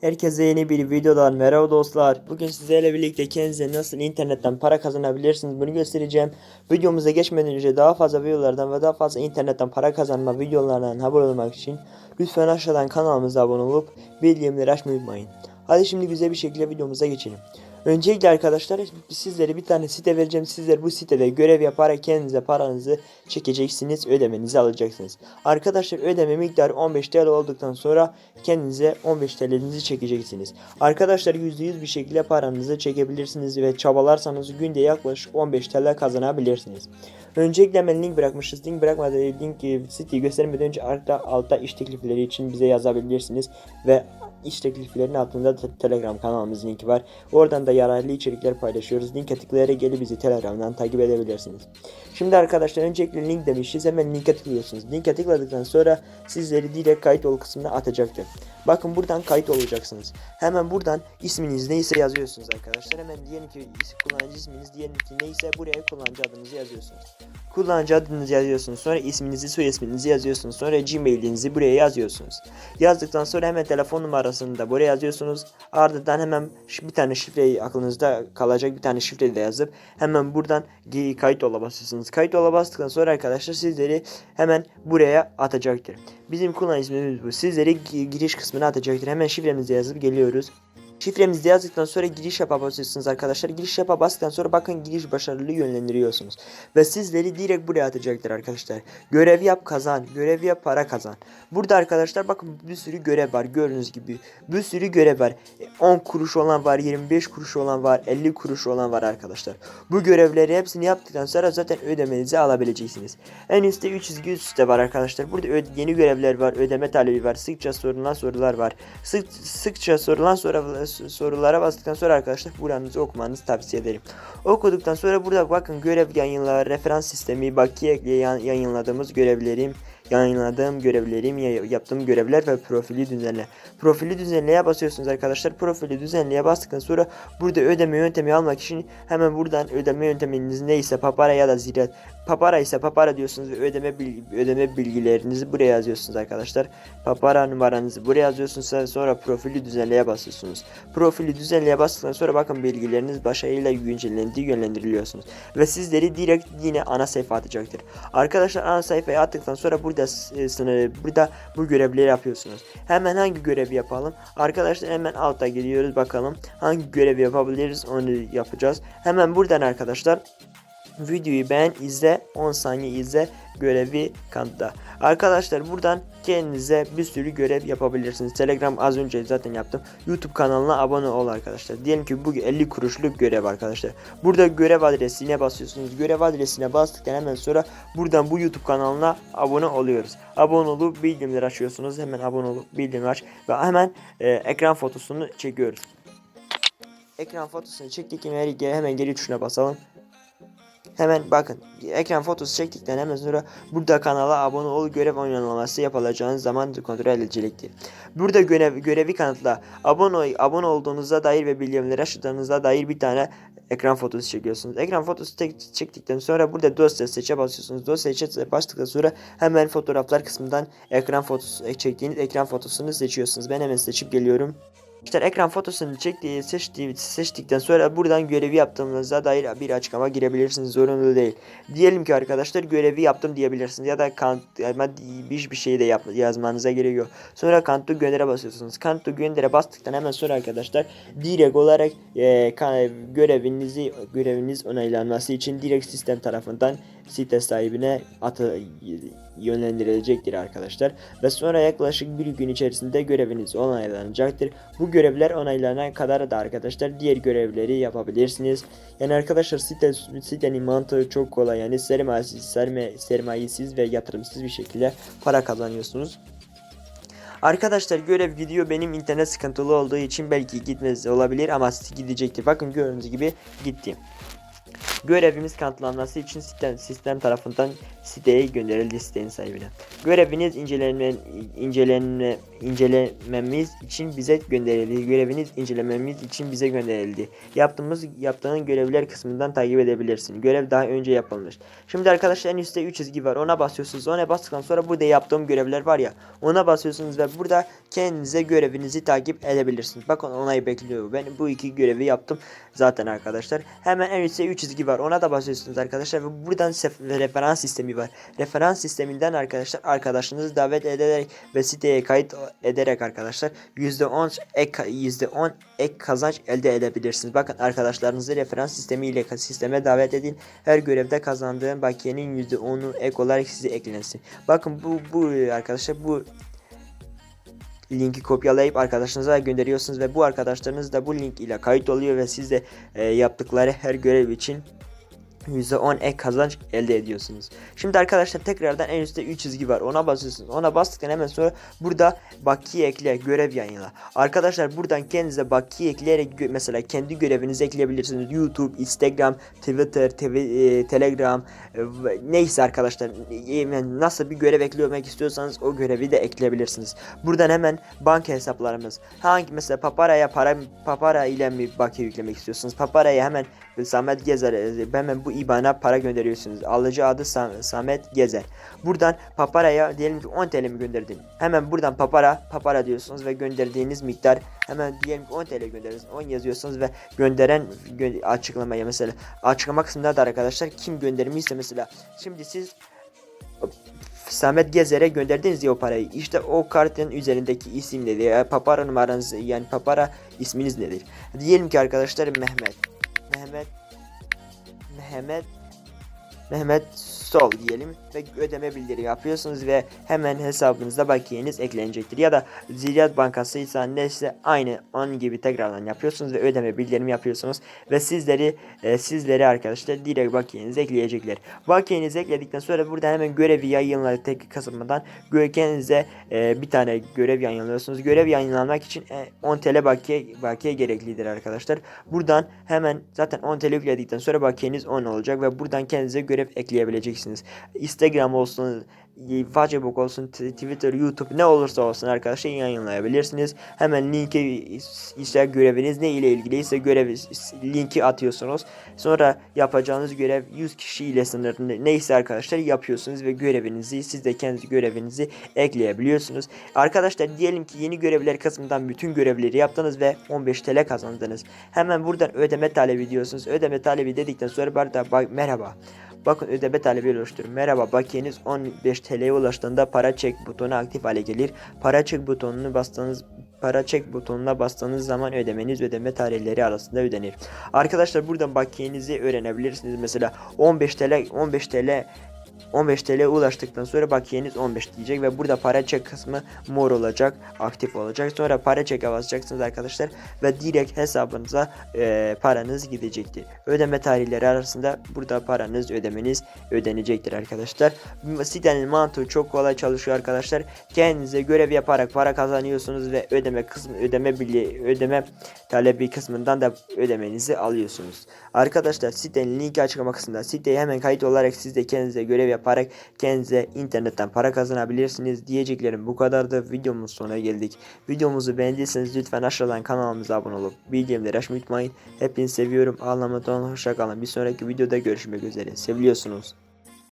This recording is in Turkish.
Herkese yeni bir videodan merhaba dostlar. Bugün sizlerle birlikte kendinize nasıl internetten para kazanabilirsiniz bunu göstereceğim. Videomuza geçmeden önce daha fazla videolardan ve daha fazla internetten para kazanma videolarından haber olmak için lütfen aşağıdan kanalımıza abone olup bildirimleri açmayı unutmayın. Hadi şimdi güzel bir şekilde videomuza geçelim. Öncelikle arkadaşlar sizlere bir tane site vereceğim. Sizler bu sitede görev yaparak kendinize paranızı çekeceksiniz. Ödemenizi alacaksınız. Arkadaşlar ödeme miktarı 15 TL olduktan sonra kendinize 15 TL'nizi çekeceksiniz. Arkadaşlar %100 bir şekilde paranızı çekebilirsiniz ve çabalarsanız günde yaklaşık 15 TL kazanabilirsiniz. Öncelikle hemen link bırakmışız. Link bırakmadan link e, siteyi göstermeden önce altta, altta iş teklifleri için bize yazabilirsiniz ve iş tekliflerinin altında te- Telegram kanalımızın linki var. Oradan da yararlı içerikler paylaşıyoruz. Linke tıklayarak gelip bizi Telegram'dan takip edebilirsiniz. Şimdi arkadaşlar öncelikle link demişiz. Hemen linke tıklıyorsunuz. Linke tıkladıktan sonra sizleri direkt kayıt ol kısmına atacaktır. Bakın buradan kayıt olacaksınız. Hemen buradan isminiz neyse yazıyorsunuz arkadaşlar. Hemen diyelim ki kullanıcı isminiz diyelim ki neyse buraya kullanıcı adınızı yazıyorsunuz. Kullanıcı adınızı yazıyorsunuz. Sonra isminizi, soy isminizi yazıyorsunuz. Sonra Gmail'inizi buraya yazıyorsunuz. Yazdıktan sonra hemen telefon numarasını da buraya yazıyorsunuz. Ardından hemen bir tane şifreyi aklınızda kalacak bir tane şifreyi de yazıp hemen buradan kayıt ola basıyorsunuz. Kayıt ola bastıktan sonra arkadaşlar sizleri hemen buraya atacaktır. Bizim kullanıcı ismimiz bu. Sizleri gi- giriş kısmına atacaktır. Hemen şifremizi yazıp geliyoruz. Şifremizi yazdıktan sonra giriş yapa arkadaşlar. Giriş yapa bastıktan sonra bakın giriş başarılı yönlendiriyorsunuz. Ve sizleri direkt buraya atacaktır arkadaşlar. Görev yap kazan. Görev yap para kazan. Burada arkadaşlar bakın bir sürü görev var. Gördüğünüz gibi bir sürü görev var. E, 10 kuruş olan var, 25 kuruş olan var, 50 kuruş olan var arkadaşlar. Bu görevleri hepsini yaptıktan sonra zaten ödemenizi alabileceksiniz. En üstte 3 çizgi üstte var arkadaşlar. Burada yeni görevler var, ödeme talebi var, sıkça sorulan sorular var. Sık sıkça sorulan soru- sorulara bastıktan sonra arkadaşlar buranızı okumanızı tavsiye ederim. Okuduktan sonra burada bakın görev yayınlar, referans sistemi, bakiye yayınladığımız görevlerim, yayınladığım görevlerim, ya- yaptığım görevler ve profili düzenle. Profili düzenleye basıyorsunuz arkadaşlar. Profili düzenleye bastıktan sonra burada ödeme yöntemi almak için hemen buradan ödeme yönteminiz neyse papara ya da ziraat Papara ise papara diyorsunuz ve ödeme bilgi, ödeme bilgilerinizi buraya yazıyorsunuz arkadaşlar. Papara numaranızı buraya yazıyorsunuz sonra profili düzenleye basıyorsunuz. Profili düzenleye bastıktan sonra bakın bilgileriniz başarıyla güncellendi yönlendiriliyorsunuz. Ve sizleri direkt yine ana sayfa atacaktır. Arkadaşlar ana sayfaya attıktan sonra burada e, sınırı burada bu görevleri yapıyorsunuz. Hemen hangi görevi yapalım? Arkadaşlar hemen alta geliyoruz bakalım hangi görevi yapabiliriz onu yapacağız. Hemen buradan arkadaşlar videoyu beğen izle 10 saniye izle görevi kanıtla. Arkadaşlar buradan kendinize bir sürü görev yapabilirsiniz. Telegram az önce zaten yaptım. YouTube kanalına abone ol arkadaşlar. Diyelim ki bu 50 kuruşluk görev arkadaşlar. Burada görev adresine basıyorsunuz. Görev adresine bastıktan hemen sonra buradan bu YouTube kanalına abone oluyoruz. Abone olup bildirimleri açıyorsunuz. Hemen abone olup bildirimleri aç ve hemen e, ekran fotosunu çekiyoruz. Ekran fotosunu çektik hemen hemen geri tuşuna basalım. Hemen bakın ekran fotosu çektikten hemen sonra burada kanala abone ol görev oynanılması yapılacağınız zaman kontrol edilecektir. Burada görev, görevi kanıtla abone, abone olduğunuza dair ve bildirimleri açtığınıza dair bir tane ekran fotosu çekiyorsunuz. Ekran fotosu çektikten sonra burada dosya seçe basıyorsunuz. Dosya seçe bastıktan sonra hemen fotoğraflar kısmından ekran fotosu çektiğiniz ekran fotosunu seçiyorsunuz. Ben hemen seçip geliyorum. İşte ekran fotosunu çektiği, seçtiği, seçtikten sonra buradan görevi yaptığınıza dair bir açıklama girebilirsiniz. Zorunlu değil. Diyelim ki arkadaşlar görevi yaptım diyebilirsiniz. Ya da kant, hiçbir şey de yap, yazmanıza gerekiyor. Sonra kanıtlı göndere basıyorsunuz. Kanıtlı göndere bastıktan hemen sonra arkadaşlar direkt olarak e, görevinizi göreviniz onaylanması için direkt sistem tarafından site sahibine atı yönlendirilecektir arkadaşlar. Ve sonra yaklaşık bir gün içerisinde göreviniz onaylanacaktır. Bu görevler onaylanana kadar da arkadaşlar diğer görevleri yapabilirsiniz. Yani arkadaşlar site, sitenin mantığı çok kolay. Yani sermayesiz, sermayesiz ve yatırımsız bir şekilde para kazanıyorsunuz. Arkadaşlar görev gidiyor benim internet sıkıntılı olduğu için belki gitmez olabilir ama gidecektir. Bakın gördüğünüz gibi gitti. Görevimiz kanıtlanması için sistem, sistem tarafından siteye gönderildi sitenin sahibine. Göreviniz incelenme, incelenme, incelememiz için bize gönderildi. Göreviniz incelememiz için bize gönderildi. Yaptığımız yaptığın görevler kısmından takip edebilirsin. Görev daha önce yapılmış. Şimdi arkadaşlar en üstte 3 çizgi var. Ona basıyorsunuz. Ona bastıktan sonra burada yaptığım görevler var ya. Ona basıyorsunuz ve burada kendinize görevinizi takip edebilirsiniz. Bakın onayı bekliyor. Ben bu iki görevi yaptım zaten arkadaşlar. Hemen en üstte 3 çizgi var. Ona da basıyorsunuz arkadaşlar ve buradan referans sistemi var. Referans sisteminden arkadaşlar arkadaşınızı davet ederek ve siteye kayıt ederek arkadaşlar %10 ek %10 ek kazanç elde edebilirsiniz. Bakın arkadaşlarınızı referans sistemiyle sisteme davet edin. Her görevde kazandığın bakiyenin %10'u ek olarak size eklensin. Bakın bu bu arkadaşlar bu linki kopyalayıp arkadaşınıza gönderiyorsunuz ve bu arkadaşlarınız da bu link ile kayıt oluyor ve siz de e, yaptıkları her görev için %10 ek kazanç elde ediyorsunuz. Şimdi arkadaşlar tekrardan en üstte 3 çizgi var. Ona basıyorsunuz. Ona bastıktan hemen sonra burada bakiye ekle, görev yayınla. Arkadaşlar buradan kendinize bakiye ekleyerek mesela kendi görevinizi ekleyebilirsiniz. YouTube, Instagram, Twitter, TV, e, Telegram e, neyse arkadaşlar e, nasıl bir görev eklemek istiyorsanız o görevi de ekleyebilirsiniz. Buradan hemen banka hesaplarımız. Hangi mesela Papara'ya para Papara ile mi bakiye yüklemek istiyorsunuz? Papara'ya hemen Samet Gezer e, hemen bu IBAN'a para gönderiyorsunuz. Alıcı adı Sam- Samet Gezer. Buradan Papara'ya diyelim ki 10 TL mi gönderdin? Hemen buradan Papara Papara diyorsunuz ve gönderdiğiniz miktar hemen diyelim ki 10 TL gönderiyorsunuz. 10 yazıyorsunuz ve gönderen gö- açıklamaya mesela açıklama kısmında da arkadaşlar kim göndermişse mesela şimdi siz Samet Gezer'e gönderdiniz ya o parayı. İşte o kartın üzerindeki isim nedir? Ya Papara numaranız yani Papara isminiz nedir? Diyelim ki arkadaşlar Mehmet. Mehmet Mehmet Mehmet Sol diyelim ve ödeme bildiri yapıyorsunuz ve hemen hesabınızda bakiyeniz eklenecektir. Ya da Ziraat Bankası ise neyse aynı onun gibi tekrardan yapıyorsunuz ve ödeme bildirimi yapıyorsunuz ve sizleri e, sizleri arkadaşlar direkt bakiyenize ekleyecekler. Bakiyenizi ekledikten sonra burada hemen görevi yayınla tek kısmından kendinize e, bir tane görev yayınlıyorsunuz. Görev yayınlanmak için e, 10 TL bakiye, bakiye gereklidir arkadaşlar. Buradan hemen zaten 10 TL yükledikten sonra bakiyeniz 10 olacak ve buradan kendinize görev ekleyebileceksiniz. Instagram olsun, Facebook olsun, Twitter, YouTube ne olursa olsun arkadaşlar yayınlayabilirsiniz. Hemen linki işte göreviniz ne ile ilgiliyse görev linki atıyorsunuz. Sonra yapacağınız görev 100 kişi ile sınırlı neyse arkadaşlar yapıyorsunuz ve görevinizi siz de kendi görevinizi ekleyebiliyorsunuz. Arkadaşlar diyelim ki yeni görevler kısmından bütün görevleri yaptınız ve 15 TL kazandınız. Hemen buradan ödeme talebi diyorsunuz. Ödeme talebi dedikten sonra bak merhaba. Bakın ödeme talebi oluşturun. Merhaba bakiyeniz 15 TL'ye ulaştığında para çek butonu aktif hale gelir. Para çek butonunu bastığınız para çek butonuna bastığınız zaman ödemeniz ödeme tarihleri arasında ödenir. Arkadaşlar buradan bakiyenizi öğrenebilirsiniz. Mesela 15 TL 15 TL 15 TL ulaştıktan sonra bakiyeniz 15 diyecek ve burada para çek kısmı mor olacak, aktif olacak. Sonra para çeke basacaksınız arkadaşlar ve direkt hesabınıza e, paranız gidecektir. Ödeme tarihleri arasında burada paranız ödemeniz ödenecektir arkadaşlar. Sitenin mantığı çok kolay çalışıyor arkadaşlar. Kendinize görev yaparak para kazanıyorsunuz ve ödeme kısmı ödeme bili ödeme talebi kısmından da ödemenizi alıyorsunuz. Arkadaşlar sitenin linki açıklama kısmında. Siteye hemen kayıt olarak siz de kendinize görev yaparak kendinize internetten para kazanabilirsiniz. Diyeceklerim bu kadardı. Videomuz sonuna geldik. Videomuzu beğendiyseniz lütfen aşağıdan kanalımıza abone olup bildirimleri açmayı unutmayın. Hepinizi seviyorum. Allah'a emanet olun. Hoşça kalın. Bir sonraki videoda görüşmek üzere. Seviliyorsunuz.